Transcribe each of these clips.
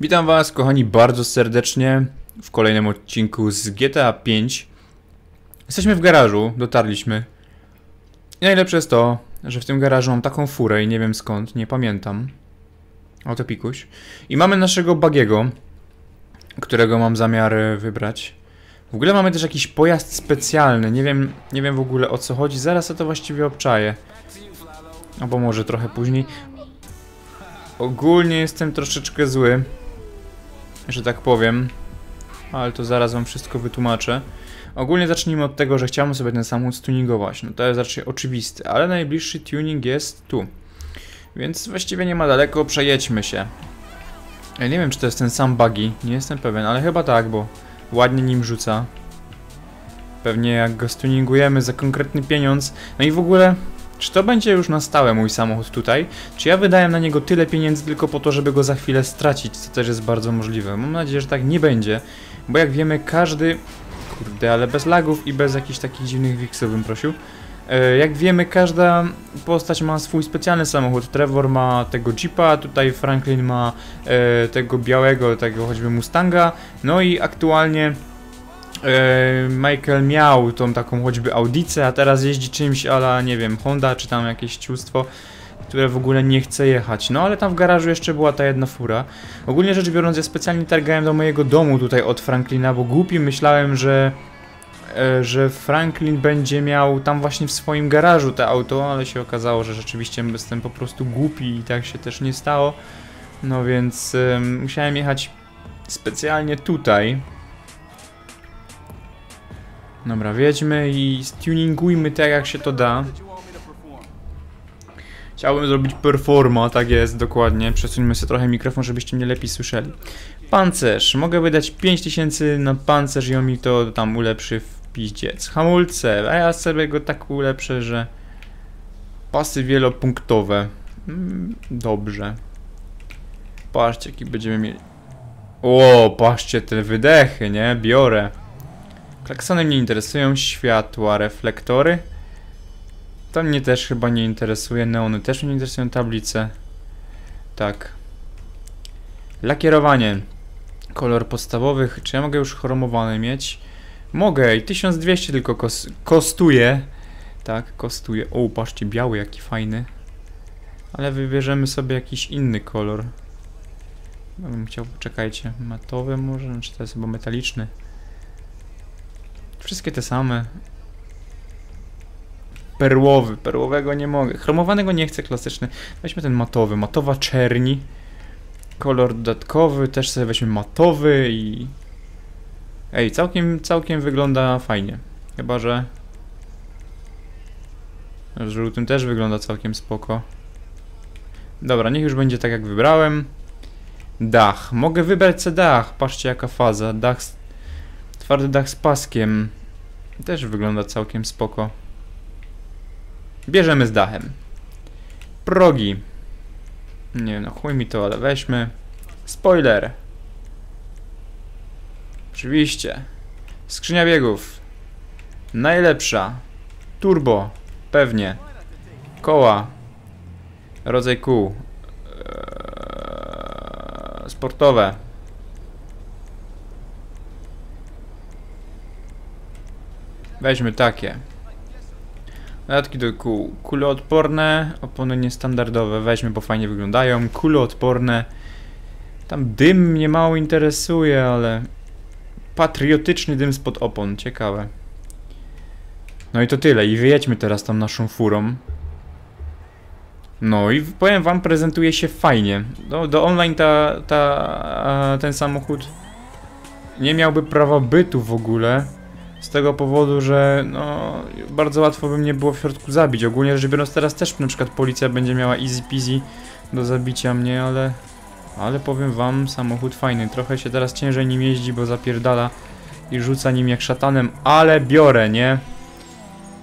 Witam Was, kochani, bardzo serdecznie w kolejnym odcinku z GTA 5. Jesteśmy w garażu, dotarliśmy. I najlepsze jest to, że w tym garażu mam taką furę i nie wiem skąd, nie pamiętam. Oto pikuś. I mamy naszego bagiego, którego mam zamiar wybrać. W ogóle mamy też jakiś pojazd specjalny, nie wiem, nie wiem w ogóle o co chodzi, zaraz ja to właściwie obczaję. Albo może trochę później. Ogólnie jestem troszeczkę zły, że tak powiem, ale to zaraz wam wszystko wytłumaczę. Ogólnie zacznijmy od tego, że chciałem sobie ten samochód stuningować. No to jest raczej oczywiste, ale najbliższy tuning jest tu. Więc właściwie nie ma daleko, przejedźmy się. Ja nie wiem, czy to jest ten sam buggy, nie jestem pewien, ale chyba tak, bo ładnie nim rzuca. Pewnie jak go stuningujemy za konkretny pieniądz. No i w ogóle, czy to będzie już na stałe mój samochód tutaj? Czy ja wydałem na niego tyle pieniędzy tylko po to, żeby go za chwilę stracić, co też jest bardzo możliwe. Mam nadzieję, że tak nie będzie, bo jak wiemy, każdy... Kurde, ale bez lagów i bez jakichś takich dziwnych wiksów bym prosił. E, Jak wiemy, każda postać ma swój specjalny samochód. Trevor ma tego Jeepa, tutaj Franklin ma e, tego białego, tego choćby Mustanga. No i aktualnie Michael miał tą taką choćby Audicę, a teraz jeździ czymś ala, nie wiem, Honda czy tam jakieś ciustwo, które w ogóle nie chce jechać. No ale tam w garażu jeszcze była ta jedna fura. Ogólnie rzecz biorąc, ja specjalnie targałem do mojego domu tutaj od Franklina, bo głupi myślałem, że e, że Franklin będzie miał tam właśnie w swoim garażu te auto, ale się okazało, że rzeczywiście jestem po prostu głupi i tak się też nie stało. No więc em, musiałem jechać specjalnie tutaj. Dobra, wiedźmy i stuningujmy tak jak się to da. Chciałbym zrobić performa, tak jest, dokładnie. Przesuńmy sobie trochę mikrofon, żebyście mnie lepiej słyszeli. Pancerz. Mogę wydać 5000 na pancerz i on mi to tam ulepszy w piździec. Hamulce. A ja sobie go tak ulepszę, że... Pasy wielopunktowe. Mm, Dobrze. Patrzcie, jaki będziemy mieli... O, patrzcie te wydechy, nie? Biorę. Klaksony mnie interesują, światła, reflektory. To mnie też chyba nie interesuje, neony też mnie nie interesują, tablice. Tak. Lakierowanie. Kolor podstawowych. Czy ja mogę już chromowany mieć? Mogę i 1200 tylko kos kosztuje. Tak, kosztuje. O, patrzcie, biały jaki fajny. Ale wybierzemy sobie jakiś inny kolor. Ja bym chciał, czekajcie, matowy może, czy to jest chyba metaliczny. Wszystkie te same. Perłowy, perłowego nie mogę. Chromowanego nie chcę, klasyczny. Weźmy ten matowy, matowa czerni. Kolor dodatkowy, też sobie weźmy matowy i... Ej, całkiem, całkiem wygląda fajnie. Chyba, że... W żółtym też wygląda całkiem spoko. Dobra, niech już będzie tak jak wybrałem. Dach. Mogę wybrać sobie dach. Patrzcie jaka faza. Dach... z- Twardy dach z paskiem. Też wygląda całkiem spoko. Bierzemy z dachem. Progi. Nie no chuj mi to, ale weźmy. Spoiler. Oczywiście. Skrzynia biegów. Najlepsza. Turbo. Pewnie. Koła. Rodzaj kół. Eee, sportowe. Weźmy takie. Dodatki do kół. Kuloodporne, opony niestandardowe. Weźmy, bo fajnie wyglądają. Kuloodporne. Tam dym mnie mało interesuje, ale... Patriotyczny dym spod opon. Ciekawe. No i to tyle. I wyjedźmy teraz tą naszą furą. No i powiem wam, prezentuje się fajnie. Do, do online ta, ta, ten samochód nie miałby prawa bytu w ogóle. Z tego powodu, że no, bardzo łatwo by mnie było w środku zabić. Ogólnie rzecz biorąc teraz też na przykład policja będzie miała easy peasy do zabicia mnie, ale... Ale powiem wam, samochód fajny. Trochę się teraz ciężej nim jeździ, bo zapierdala i rzuca nim jak szatanem, ale biorę, nie?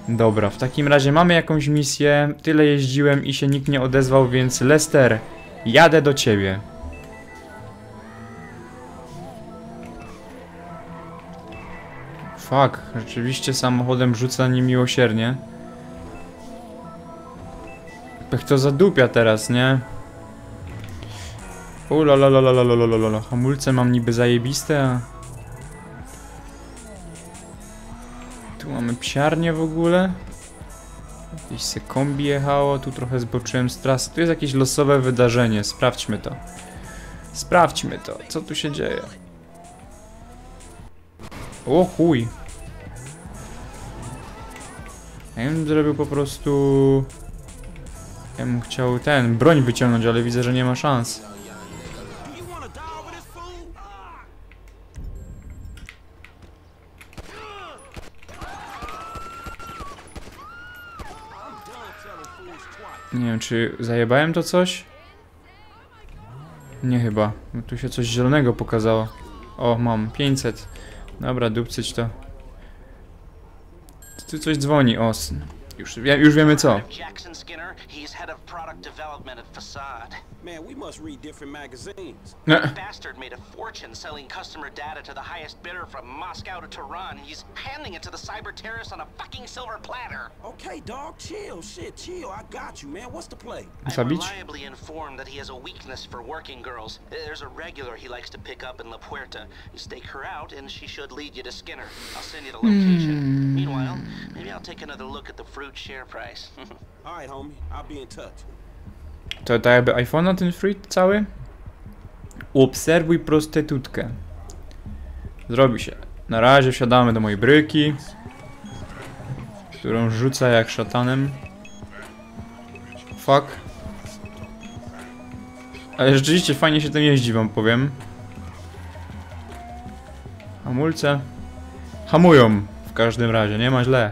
Dobra, w takim razie mamy jakąś misję. Tyle jeździłem i się nikt nie odezwał, więc Lester, jadę do ciebie. Fuck, rzeczywiście samochodem rzuca niemiłosiernie. Pech to zadupia teraz, nie? U la la la la la la la la la. Hamulce mam niby zajebiste, a... Tu mamy psiarnię w ogóle. Jakieś se kombi jechało, tu trochę zboczyłem z trasy. Tu jest jakieś losowe wydarzenie, sprawdźmy to. Sprawdźmy to, co tu się dzieje. O chuj. Ja bym zrobił po prostu... Ja bym chciał ten, broń wyciągnąć, ale widzę, że nie ma szans. Nie wiem, czy zajebałem to coś? Nie chyba. Tu się coś zielonego pokazało. O, mam 500. Dobra, dupcyć to. Tu coś dzwoni, o. s- Już, wie- już wiemy co. Jackson Skinner, he's head of product development at Facade. Man, we must read different magazines. Nie. Bastard made a fortune selling customer data to the highest bidder from Moscow to Tehran. He's handing it to the cyber terrorists on a fucking silver platter. Okay, dog, chill. Shit, chill. I got you, man. What's the play? I'm Zabić? reliably informed that he has a weakness for working girls. There's a regular he likes to pick up in La Puerta. You stake her out, and she should lead you to Skinner. I'll send you the location. Hmm. Meanwhile, maybe I'll take another look at the fruit share price. All right, homie. I'll be in touch. To tak jakby iPhone'a ten free cały? Obserwuj prostytutkę. Zrobi się. Na razie wsiadamy do mojej bryki. Którą rzuca jak szatanem. Fuck. Ale rzeczywiście fajnie się tym jeździ, wam powiem. Hamulce. Hamują każdym razie, nie ma źle.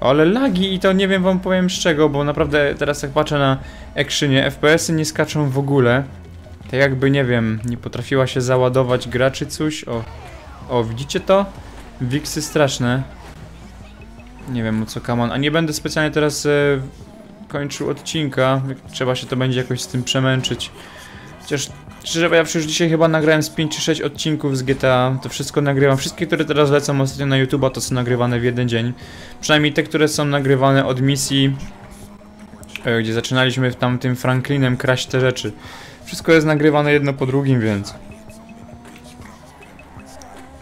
Ale lagi i to nie wiem wam powiem z czego, bo naprawdę teraz jak patrzę na actionie, FPS-y nie skaczą w ogóle. Tak jakby, nie wiem, nie potrafiła się załadować gra czy coś. O, o widzicie to? Wiksy straszne. Nie wiem o co kaman. A nie będę specjalnie teraz e, kończył odcinka. Trzeba się to będzie jakoś z tym przemęczyć. Chociaż szczerze powiedziawszy, już dzisiaj chyba nagrałem z 5 czy 6 odcinków z GTA. To wszystko nagrywam. Wszystkie, które teraz lecą ostatnio na YouTube'a, to są nagrywane w jeden dzień. Przynajmniej te, które są nagrywane od misji e, gdzie zaczynaliśmy w tamtym Franklinem kraść te rzeczy. Wszystko jest nagrywane jedno po drugim, więc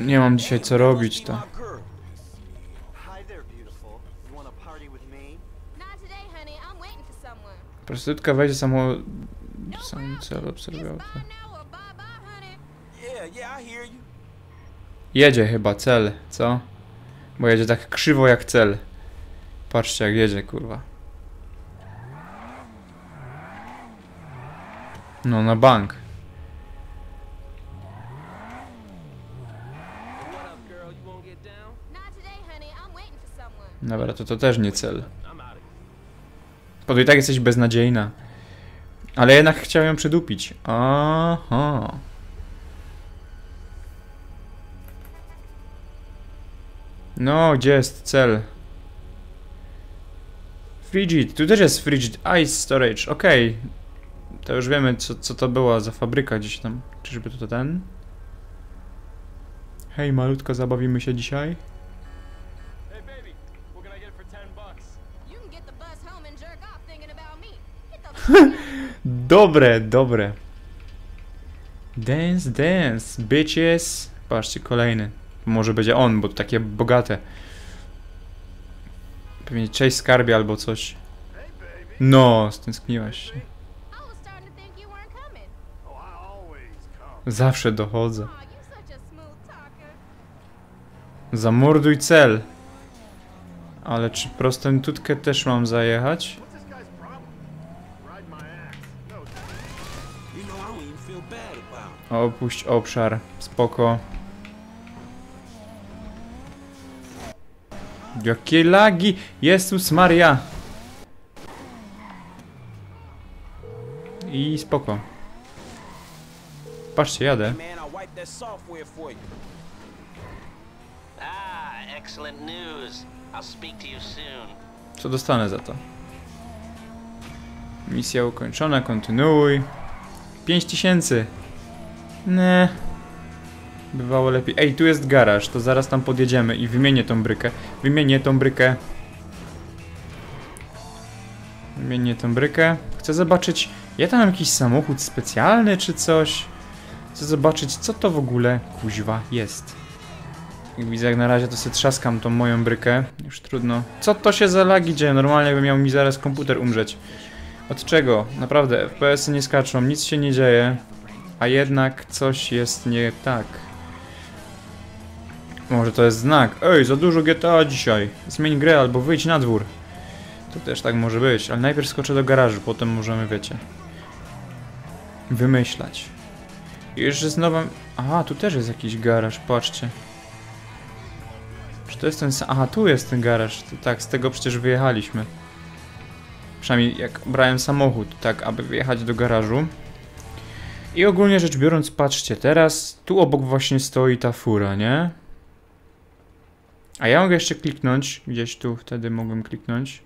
nie mam dzisiaj co robić to. Prostytutka wejdzie samo sam cel obserwował. Jedzie chyba cel, co? Bo jedzie tak krzywo jak cel. Patrzcie jak jedzie, kurwa. No, na bank. Dobra, to to też nie cel. Bo i tak jesteś beznadziejna. Ale jednak chciałem ją przydupić. Aha. No, gdzie jest cel? Frigid, tu też jest Frigid Ice Storage, okej. To już wiemy, co, co to była za fabryka gdzieś tam. Czyżby to ten? Hej, malutko, zabawimy się dzisiaj? Dobre, dobre. Dance, dance, bitches. Patrzcie, kolejny. Może będzie on, bo takie bogate. Pewnie cześć skarbie albo coś. No, stęskniłaś się. Zawsze dochodzę. Zamorduj cel. Ale czy prostą tutkę też mam zajechać? Opuść obszar. Spoko. Jakie lagi! Jezus Maria! I spoko. Patrzcie, jadę. Co dostanę za to? Misja ukończona, kontynuuj. 5000! Nie. Bywało lepiej. Ej, tu jest garaż, to zaraz tam podjedziemy i wymienię tą brykę. Wymienię tą brykę. Wymienię tą brykę. Chcę zobaczyć, Ja tam mam jakiś samochód specjalny czy coś? Chcę zobaczyć, co to w ogóle kuźwa jest. Jak widzę, jak na razie to sobie trzaskam tą moją brykę. Już trudno. Co to się za lagi dzieje? Normalnie jakby miał mi zaraz komputer umrzeć. Od czego? Naprawdę, FPS-y nie skaczą, nic się nie dzieje. A jednak coś jest nie tak. Może to jest znak. Ej, za dużo GTA dzisiaj. Zmień grę albo wyjdź na dwór. To też tak może być, ale najpierw skoczę do garażu, potem możemy, wiecie, wymyślać. I jeszcze znowu... Aha, tu też jest jakiś garaż, patrzcie. Czy to jest ten sam... Aha, tu jest ten garaż. To, tak, z tego przecież wyjechaliśmy. Przynajmniej jak brałem samochód, tak, aby wyjechać do garażu. I ogólnie rzecz biorąc, patrzcie, teraz tu obok właśnie stoi ta fura, nie? A ja mogę jeszcze kliknąć, gdzieś tu wtedy mogłem kliknąć.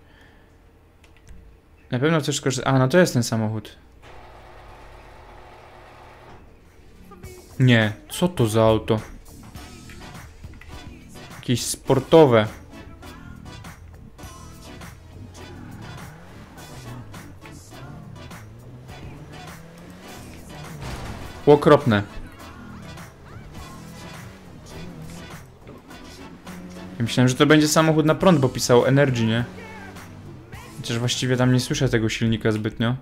Na pewno chcesz skorzystać. A, no to jest ten samochód. Nie, co to za auto? Jakieś sportowe. Okropne. Ja myślałem, że to będzie samochód na prąd, bo pisał Energy, nie? Chociaż właściwie tam nie słyszę tego silnika zbytnio.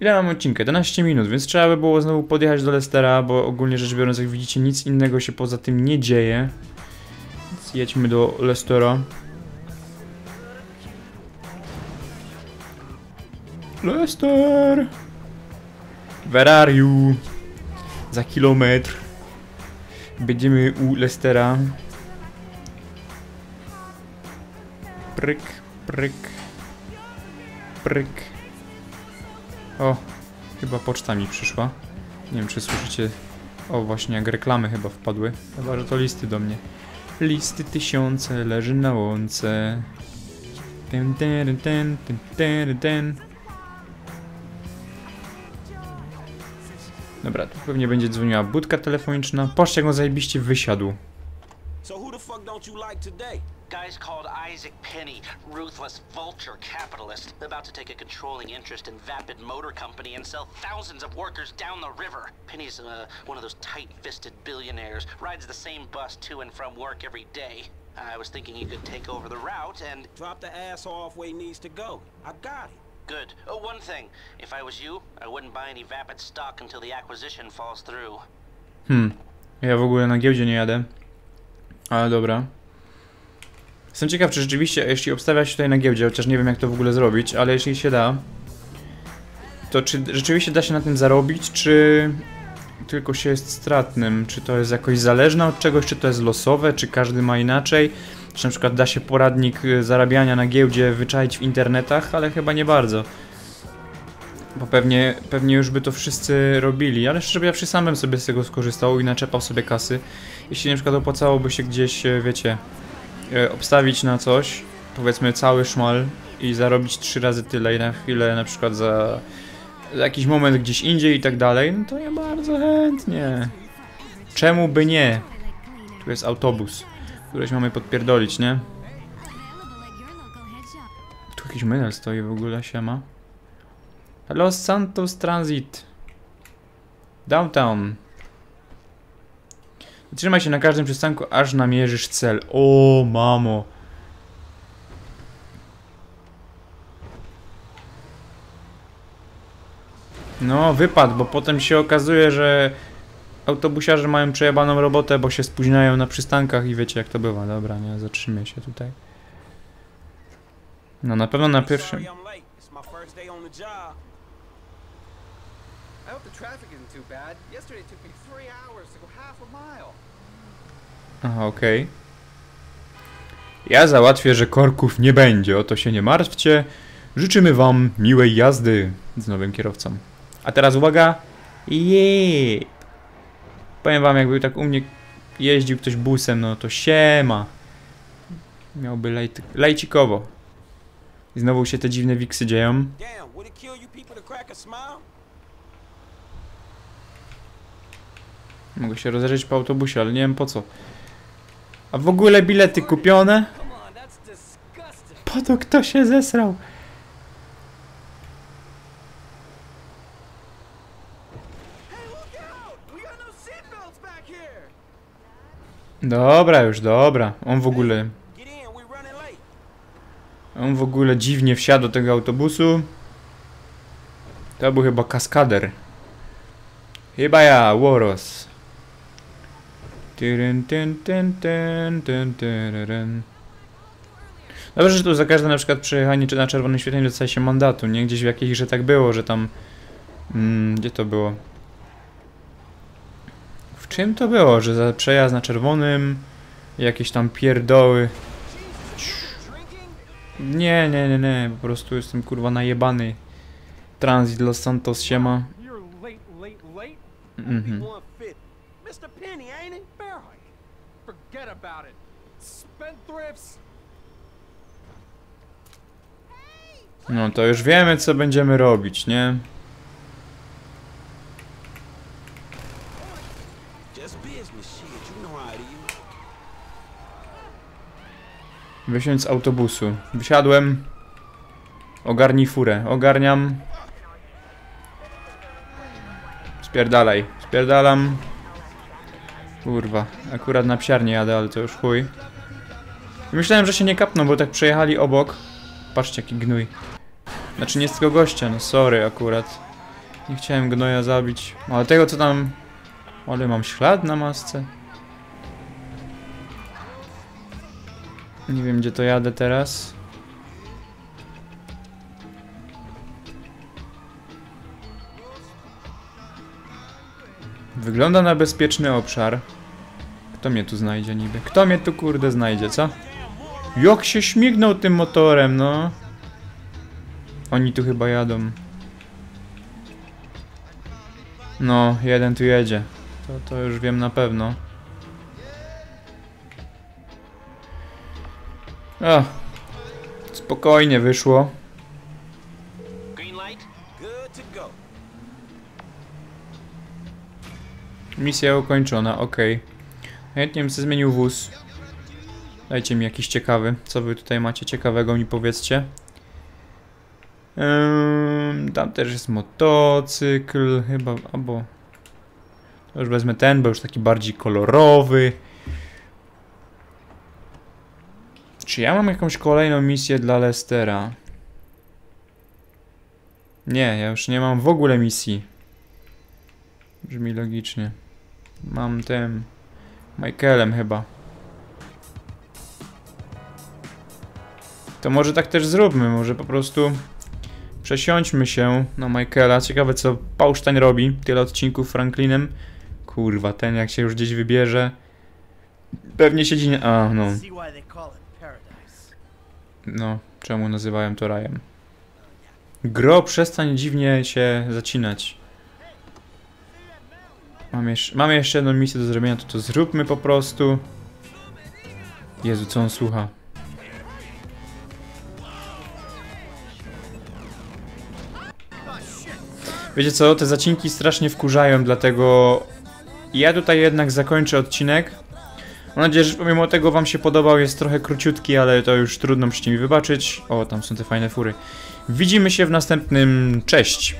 Ile mam odcinkę? 11 minut, więc trzeba by było znowu podjechać do Lestera, bo ogólnie rzecz biorąc, jak widzicie, nic innego się poza tym nie dzieje. Więc jedźmy do Lestera. Lester! Where are you? Za kilometr. Będziemy u Lestera. Pryk, pryk. Pryk. O, chyba poczta mi przyszła. Nie wiem, czy słyszycie. O, właśnie jak reklamy chyba wpadły. Chyba, że to listy do mnie. Listy tysiące leży na łące. Ten, ten, ten, ten, ten, ten. Dobra, tu pewnie będzie dzwoniła budka telefoniczna. Patrzcie, jak on zajebiście wysiadł. So who the fuck don't you like today? Guy's called Isaac Penny, ruthless vulture capitalist, about to take a controlling interest in Vapid Motor Company and sell thousands of workers down the river. Penny's uh, one of those tight-fisted billionaires, rides the same bus to and from work every day. I was thinking he could take over the route and... Drop the ass off where he needs to go. I got it. Good. Oh, one thing. If I was you, I wouldn't buy any Vapid stock until the acquisition falls through. Hmm. Ja w ogóle na giełdzie nie jadę. Ale dobra. Jestem ciekaw, czy rzeczywiście, jeśli obstawia się tutaj na giełdzie, chociaż nie wiem jak to w ogóle zrobić, ale jeśli się da, to czy rzeczywiście da się na tym zarobić, czy tylko się jest stratnym? Czy to jest jakoś zależne od czegoś, czy to jest losowe, czy każdy ma inaczej? Czy na przykład da się poradnik y, zarabiania na giełdzie wyczaić w internetach, ale chyba nie bardzo. Bo pewnie, pewnie już by to wszyscy robili, ale szczerze ja przy samym sobie z tego skorzystał i naczepał sobie kasy. Jeśli na przykład opłacałoby się gdzieś, e, wiecie, e, obstawić na coś, powiedzmy cały szmal i zarobić trzy razy tyle i na chwilę na przykład za, za jakiś moment gdzieś indziej i tak dalej, no to ja bardzo chętnie. Czemu by nie? Tu jest autobus, któryś mamy podpierdolić, nie? Tu jakiś menel stoi w ogóle, siema. Los Santos Transit. Downtown. Zatrzymaj się na każdym przystanku, aż namierzysz cel. O, mamo. No, wypadł, bo potem się okazuje, że autobusiarze mają przejebaną robotę, bo się spóźniają na przystankach i wiecie jak to bywa. Dobra, nie, zatrzymię się tutaj. No, na pewno na pierwszym... Aha, okej. Ja załatwię, że korków nie będzie, o to się nie martwcie. Życzymy wam miłej jazdy z nowym kierowcą. A teraz uwaga. Jeee. Powiem wam, jakby tak u mnie jeździł ktoś busem, no to siema. Miałby lejt, lejcikowo. I znowu się te dziwne wiksy dzieją. Mogę się rozejrzeć po autobusie, ale nie wiem po co. A w ogóle bilety kupione? Po to kto się zesrał? Dobra już, dobra. On w ogóle... On w ogóle dziwnie wsiadł do tego autobusu. To był chyba kaskader. Chyba ja, Woros. Dobrze, że tu za każde na przykład przejechanie czy na czerwonym świetle nie dostaje się mandatu, nie? Gdzieś w jakiejś, że tak było, że tam... Mm, gdzie to było? W czym to było, że za przejazd na czerwonym jakieś tam pierdoły nie, nie, nie, nie, po prostu jestem kurwa najebany. Transit Los Santos siema. Mhm. 150. Mr. Penny, ain't it? Barely. Forget about it. Spendthrifts. No to już wiemy co będziemy robić, nie? Wysiąść z autobusu. Wysiadłem. Ogarnij furę. Ogarniam. Spierdalaj. Spierdalam. Kurwa. Akurat na psiarnię jadę, ale to już chuj. Myślałem, że się nie kapną, bo tak przejechali obok. Patrzcie jaki gnój. Znaczy nie z tego gościa, no sorry akurat. Nie chciałem gnoja zabić. Ale tego co tam... Ale mam ślad na masce. Nie wiem gdzie to jadę teraz. Wygląda na bezpieczny obszar. Kto mnie tu znajdzie niby? Kto mnie tu kurde znajdzie, co? Jak się śmignął tym motorem, no. Oni tu chyba jadą. No, jeden tu jedzie. To, to już wiem na pewno. O, spokojnie wyszło. Misja ukończona, okej. Chętnie bym sobie zmienił wóz. Dajcie mi jakiś ciekawy. Co wy tutaj macie ciekawego, mi powiedzcie. Ym, tam też jest motocykl, chyba, albo... To już wezmę ten, bo już taki bardziej kolorowy. Czy ja mam jakąś kolejną misję dla Lestera? Nie, ja już nie mam w ogóle misji. Brzmi logicznie. Mam tym... Michaelem chyba. To może tak też zróbmy, może po prostu przesiądźmy się na Michaela. Ciekawe co Pałsztań robi. Tyle odcinków Franklinem. Kurwa, ten jak się już gdzieś wybierze. Pewnie siedzi... A, no. No, czemu nazywają to rajem? Gro, przestań dziwnie się zacinać. Mam, jeszcze, mam jeszcze jedną misję do zrobienia, to to zróbmy po prostu. Jezu, co on słucha? Wiecie co, te zacinki strasznie wkurzają, dlatego ja tutaj jednak zakończę odcinek. Mam nadzieję, że pomimo tego wam się podobał, jest trochę króciutki, ale to już trudno musicie mi wybaczyć. O, tam są te fajne fury. Widzimy się w następnym, cześć!